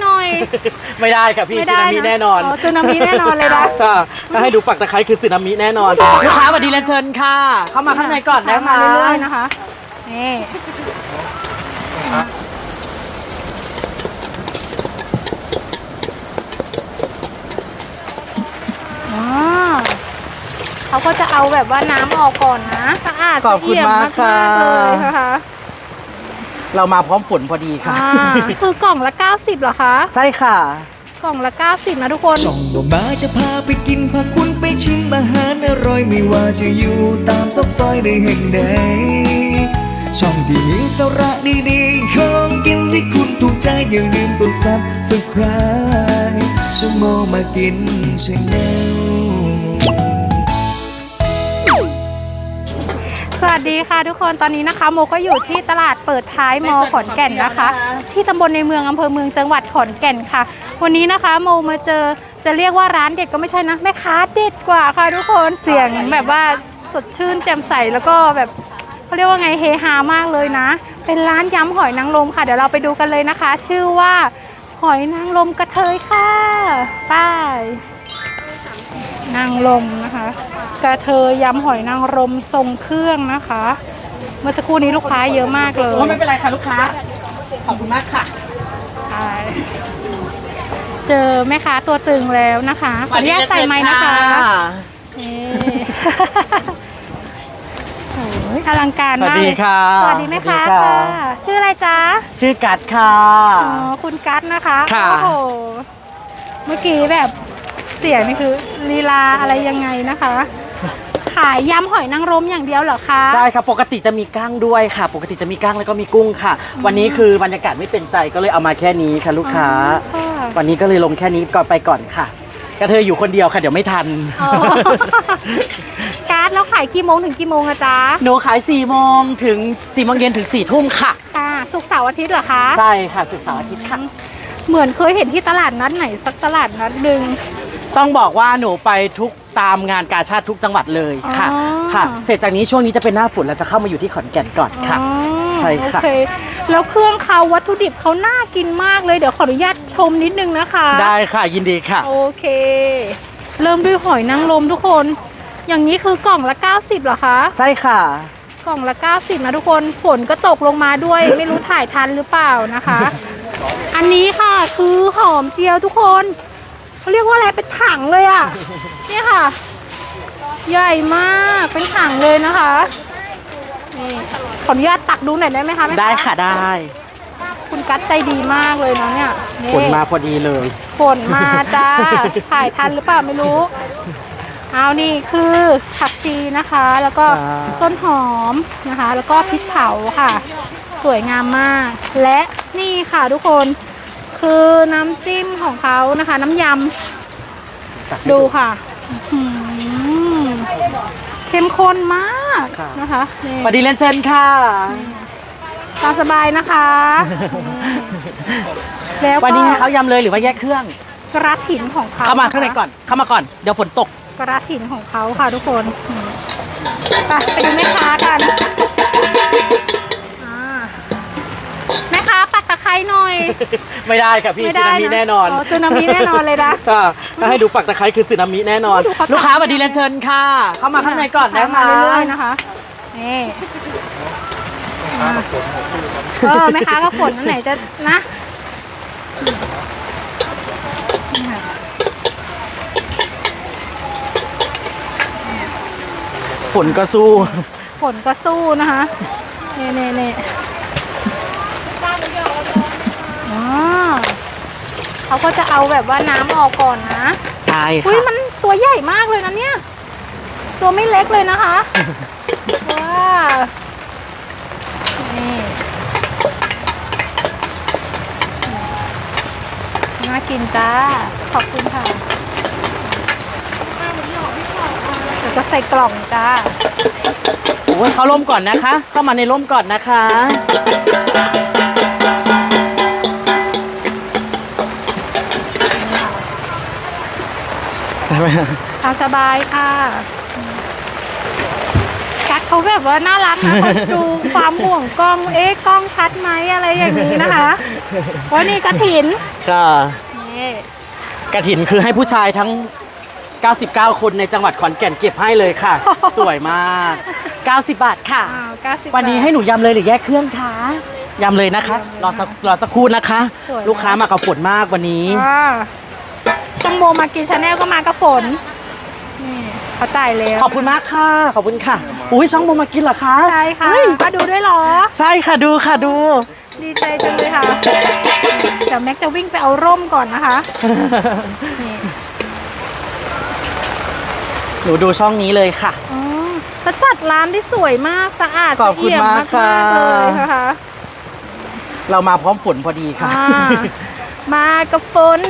หน่อย ไม่ได้ค่ะพี่ไม่สึได้นามินะแน่นอนอ๋อสึนามิแน่นอนเลยนะ ค่ะถ้าให้ดูปักตะไคร้คือสึนามิแน่นอน ลูกค้าสวัสดีเรียนเชิญค่ะ เข้ามาข้างในก่อนนะคะมาเรื่อยๆนะคะ นี่อ๋อเขาก็จะเอาแบบว่าน้ำออกก่อนนะสะอาดขอบคุณสะเยมากค่ะๆเลยนะคะ เรามาพร้อมฝนพอดีค่ะ อ่าคือกล่องละ 90เหรอคะ ใช่ค่ะ กล่องละ 90 นะทุกคน ช่องบ่มาจะพาไปกิน พาคุณไปชิมอาหารอร่อยไม่ว่าจะอยู่ตามซอกซอยในแห่งใดช่องที่มีสาระดีๆของกินที่คุณถูกใจอย่าลืมกดซับสไคร b e ชั่วโมงมากินชาแนล สวัสดีค่ะทุกคนตอนนี้นะคะ โมก็อยู่ที่ตลาดเปิดท้ายมอขอนแก่นนะคะ ที่ตำบลในเมืองอำเภอเมืองจังหวัดขอนแก่นค่ะ วันนี้นะคะโมมาเจอจะเรียกว่าร้านเด็ดก็ไม่ใช่นะแม่ค้าเด็ดกว่าค่ะทุกคนเสียงแบบว่าสดชื่นแจ่มใสแล้วก็แบบเขาเรียกว่าไงเฮฮามากเลยนะ เป็นร้านยำหอยนางรมค่ะเดี๋ยวเราไปดูกันเลยนะคะ ชื่อว่าหอยนางรมกระเทยค่ะไป้าย นางรมนะคะกระเทยยำหอยนางรมทรงเครื่องนะคะ เมื่อสักครู่นี้ลูกค้าเยอะมากเลยโอ้ไม่เป็นไรค่ะลูกค้า ขอบคุณมากค่ะใช่เจอแม่ค้าตัวตึงแล้วนะคะขออนุญาตใส่ไม้นะคะนี่โอ้ยอลังการสวัสมากดีเลยค่ะ สวัสดีแม่ค้าสวัสดีค่ะค่ะ ชื่ออะไรจ๊ะ ชื่อกัดค่ะ อ๋อ คุณกัตนะคะค่ะโอ้โห เมื่อกี้แบบ เสียงนี่คือลีลาอะไรยังไงนะคะ ขายยำหอยนางรมอย่างเดียวเหรอคะ ใช่ครับปกติจะมีกั้งด้วยค่ะ ปกติจะมีกั้งแล้วก็มีกุ้งค่ะ วันนี้คือบรรยากาศไม่เป็นใจก็เลยเอามาแค่นี้ค่ะลูกค้าค่ะ วันนี้ก็เลยลงแค่นี้ก่อนไปก่อนค่ะ กระเทยอยู่คนเดียวค่ะ เดี๋ยวไม่ทัน อ๋อ การ์ดแล้วขายกี่โมงถึงกี่โมงอะจ๊ะหนูขาย4ี่โมงถึง4ี่โมงเย็นถึง4ี่ทุ่มค่ะ ค่ะสุกร์เสาร์อาทิตย์เหรอคะ ใช่ค่ะศึกเสาร์อาทิตย์ค่ะ เหมือนเคยเห็นที่ตลาดนัดไหนสักตลาดนัดหนึ่ง ต้องบอกว่าหนูไปทุกตามงานกาชาติทุกจังหวัดเลยค่ะอ๋อ ค่ะ เสร็จจากนี้ช่วงนี้จะเป็นหน้าฝนแล้วจะเข้ามาอยู่ที่ขอนแก่นก่อนค่ะ อ๋อใช่ค่ะ โอเคแล้วเครื่องเขาวัตถุดิบเขาน่ากินมากเลย เดี๋ยวขออนุญาตชมนิดนึงนะคะได้ค่ะยินดีค่ะ โอเค เริ่มด้วยหอยนางรมทุกคน อย่างนี้คือกล่องละ 90เหรอคะ ใช่ค่ะ กล่องละ 90 นะทุกคนฝนก็ตกลงมาด้วย ไม่รู้ถ่ายทันหรือเปล่านะคะ อันนี้ค่ะคือหอมเจียวทุกคน เขาเรียกว่าอะไรเป็นถังเลยอะ่ะ เนี่ยค่ะ ใหญ่มากเป็นถังเลยนะคะนี่ขออนุญาตตักดูหน่อยได้ไหมคะแม่ได้ค่ะได้ คุณกัดใจดีมากเลยนะเนี่ยนี่ฝนมาพอดีเลยฝนมาจ้าถ่ายทันหรือเปล่าไม่รู้ เอานี่คือผักชีนะคะ แล้วก็อ่าต้นหอมนะคะ แล้วก็พริกเผาค่ะ สวยงามมาก และนี่ค่ะทุกคน คือน้ำจิ้มของเขานะคะ น้ำยำดูค่ะอื้อหือเข้มข้นมากค่ะนะคะนี่สวัสดีเรียนเชิญค่ะตามสบายนะคะ แล้ววันก็นี้ให้เขายำเลยหรือว่าแยกเครื่อง กระถินของเขาเข้ามาะคะข้างในก่อน เข้ามาก่อน เดี๋ยวฝนตก กระถินของเขาค่ะทุกคนอืมไปไปดูแม่ค้ากัน ร้หน่อย ไม่ได้ค่ะพี่ไม่สึได้นามินะแน่นอนอ๋อสึนามิแน่นอนเลยนะค่ะถ้าให้ดูปักตะไคร้คือสึนามิแน่นอน ดูเขาตักลูกค้าสวัสดีเรียนเชิญค่ะ เข้ามาข้างในก่อนนะมาคะ เรื่อยๆนะคะ นี่อ่าเออแม่ค้าก็ฝนอันไหนจะนะนี่ค่ะฝนก็สู้ฝนก็สู้นะคะเน่เน่เน่ อ๋อเขาก็จะเอาแบบว่าน้ำออกก่อนนะ ใช่อุ้ยค่ะมันตัวใหญ่มากเลยนะเนี่ย ตัวไม่เล็กเลยนะคะ ว้าวนี่น่ากินจ้า ขอบคุณค่ะแล้วก็ใส่กล่องจ้า โอ้ยเขาร่มก่อนนะคะ เข้ามาในร่มก่อนนะคะ ตามสบายค่ะกัดเขาแบบว่าน่ารักนะเขาดูความห่วงกล้อง เอ๊ะกล้องชัดไหมอะไรอย่างนี้นะคะโอ้ยนี่กระถินค่ะนี่กระถินคือให้ผู้ชายทั้ง 99 คนในจังหวัดขอนแก่นเก็บให้เลยค่ะ สวยมาก 90 บาทค่ะอ้าวเก้าสิบวันนี้ให้หนูยำเลยหรือแยกเครื่องคะยำเลยนะคะรอสักรอสักครู่นะคะสวยนะลูกค้ามากับฝนมากวันนี้ อ่า ช่างโมมากินชาแนลก็มากับฝนนี่เขาจ่ายแล้วขอบคุณมากค่ะ ขอบคุณค่ะ อุ้ยช่องโมมากินเหรอคะใช่ค่ะเฮ้ยมาดูด้วยเหรอ ใช่ค่ะดูค่ะดู ดีใจจังเลยค่ะ เดี๋ยวแม็กจะวิ่งไปเอาร่มก่อนนะคะ นี่หนูดูช่องนี้เลยค่ะ อ๋อแล้วจัดร้านได้สวยมากสะอาดขอบคุณสะเอี่ยมมากค่ะมากๆเลยนะคะ เรามาพร้อมฝนพอดีค่ะ อ่า มากับฝน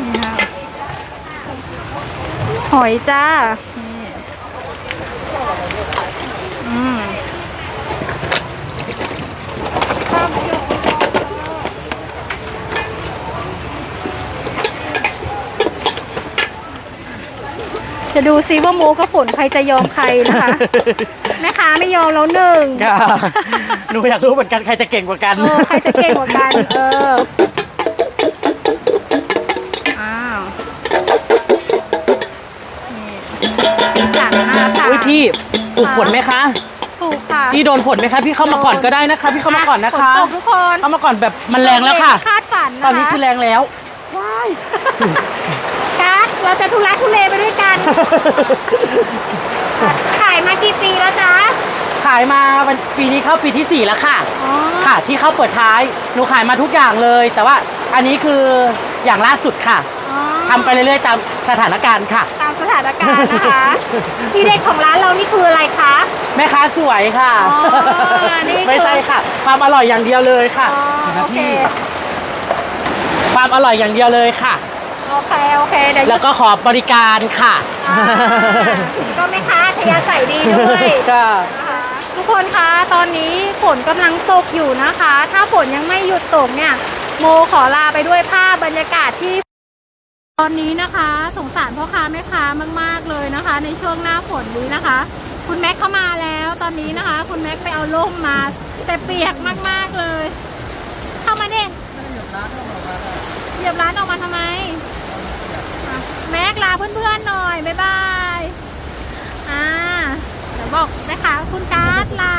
นี่ค่ะหอยจ้าอืมจะดูซิว่าโมกับฝนใครจะยอมใครนะคะ แม่ค้าไม่ยอมแล้วหนึ่งค่ะหนูอยากรู้เหมือนกันใครจะเก่งกว่ากัน เออใครจะเก่งกว่ากัน เออ อ้าวนี่สีสันมากค่ะอุ้ยพี่ปลูกฝนไหมคะ ถูกค่ะพี่โดนฝนไหมคะพี่เข้ามาก่อนก็ได้นะคะ พี่เข้ามาก่อนนะคะ ฝตกทุกคนเข้ามาก่อนแบบมันแรงแล้วค่ะ คาดฝันนะคะตอนนี้คือแรงแล้ว ว้ายกัสเราจะทุลักทุเลไปด้วยกันขายมากี่ปีแล้วจ๊ะ ขายมาวันปีนี้เข้าปีที่ 4 แล้วค่ะ อ๋อ ค่ะ ที่เข้าเปิดท้ายหนูขายมาทุกอย่างเลย แต่ว่าอันนี้คืออย่างล่าสุดค่ะอ๋อทำไปเรื่อยๆตามสถานการณ์ค่ะ ตามสถานการณ์นะคะ ที่เด็ดของร้านเรานี่คืออะไรคะ แม่ค้าสวยค่ะ อ๋อนี่คือ ไม่ใช่ค่ะ ความอร่อยอย่างเดียวเลยค่ะอ๋อนะโอเค พี่ความอร่อยอย่างเดียวเลยค่ะ โอเค โอเคเดี๋ยวแล้วก็ขอบริการค่ะ อ่าก็ไม่ค้าทยาใส่ดีด้วย ค่ะนะคะทุกคนคะตอนนี้ฝนกำลังตกอยู่นะคะ ถ้าฝนยังไม่หยุดตกเนี่ย โมขอลาไปด้วยภาพบรรยากาศที่ ตอนนี้นะคะ สงสารพ่อค้าแม่ค้ามาก ๆเลยนะคะ ในช่วงหน้าฝนนี้นะคะ คุณแม็กเข้ามาแล้วตอนนี้นะคะ คุณแม็กไปเอาร่มมา แต่เปียกมาก ๆเลย เข้ามาเนี่ยเหยียบร้านออกมาทำไมอะ แม็กลาเพื่อนๆหน่อย บ๊ายบาย อ่า เดี๋ยวบอกนะคะคุณการ์ดลา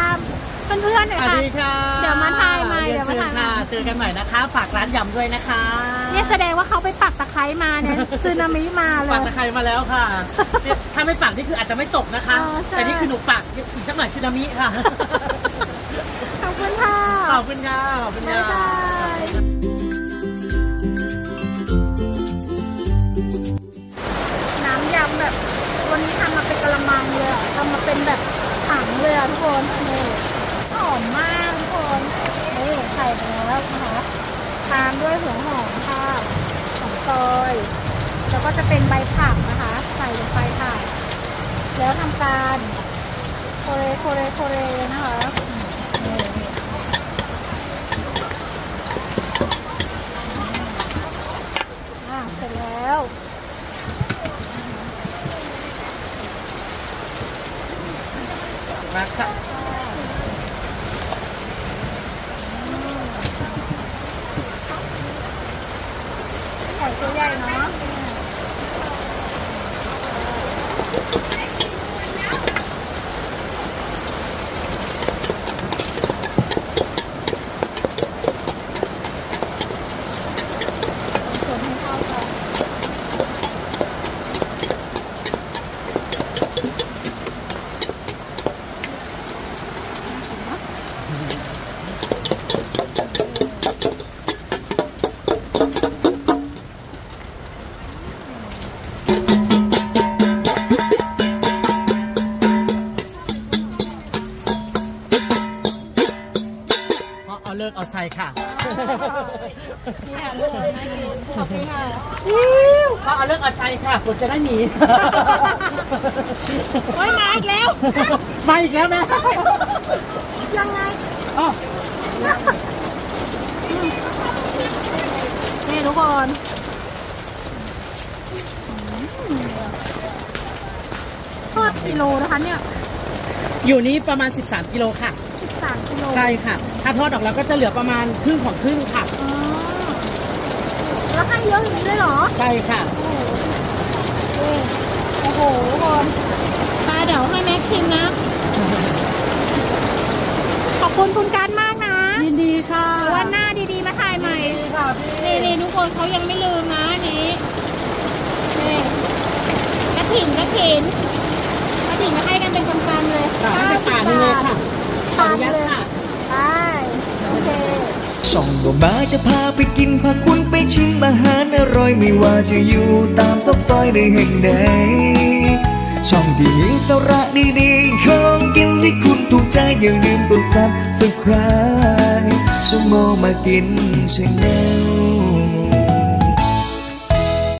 เพื่อนๆหน่อยสวัสค่ะ ดีค่ะเดี๋ยวมาถ่ายใหม่รีนเดี๋ยวมาถ่ายใหม่เชิญค่ะเจอกันใหม่นะคะ ฝากร้านยำด้วยนะคะเนี่ยแสดงว่าเขาไปปักตะไคร้มาเนี่ยซึนามิมาเลปักย ตะไคร้มาแล้วค่ะเนี่ยถ้าไม่ปักนี่คืออาจจะไม่ตกนะคะ อ๋อใช่ แต่นี่คือหนูปักอีกสักหน่อยสึนามิค่ะ ขอบคุณค่ะขอบคุณค่ะขอบคุณบ๊ายค่ะ บาย เป็นแบบถังเลยอะทุกคนนี่หอมมากทุกคนนี่ใส่ไปแล้วนะคะตามด้วยหัวหอมค่ะหอมซอยแล้วก็จะเป็นใบผักนะคะ ใส่ลงไปค่ะ แล้วทำการโคเรโคเรโคเรนะคะนี่นี่อะเสร็จแล้ว มาค่ะ ไข่ตัวใหญ่เนาะ เพราะเอาเลิกเอาชัยค่ะนี่ค่ะทุกคนน่ากินขอบคุณค่ะเพราะเอาเลิกเอาชัยค่ะฝนจะได้หนีโอ้ยมาอีกแล้ว มาอีกแล้วแม่ยังไงอ๋อนี่ทุกคนทอดกิโลนะคะเนี่ย อยู่นี้ประมาณ 13 กิโลค่ะ 3กิโลใช่ค่ะ ถ้าทอดออกแล้วก็จะเหลือประมาณครึ่งของครึ่งค่ะ อ๋อแล้วให้เยอะอย่างนี้เลยเหรอ ใช่ค่ะ โอ้โหทุกคนมาเดี๋ยวให้แม็กชิมนะ ขอบคุณคุณการมากนะ ยินดีค่ะวันหน้าดีๆ มาถ่ายใหม่ ดีค่ะพี่นี่นี่ทุกคนเขายังไม่ลืมนะนี้น่กระถิ่นกระถิ่นกระถิ่นมะให้กันเป็นกำๆเลยค่ะให้ไปาหงเลยค่ะ 90 ตามเลยไปโอเคช่องบ่มาจะพาไปกินพาคุณไปชิมอาหารอร่อยไม่ว่าจะอยู่ตามซอกซอยในแห่งใดช่องที่มีสาระดีๆของกินที่คุณถูกใจอย่าลืมกดซับสัไครต์ชั่วโมงมากินเชาแนล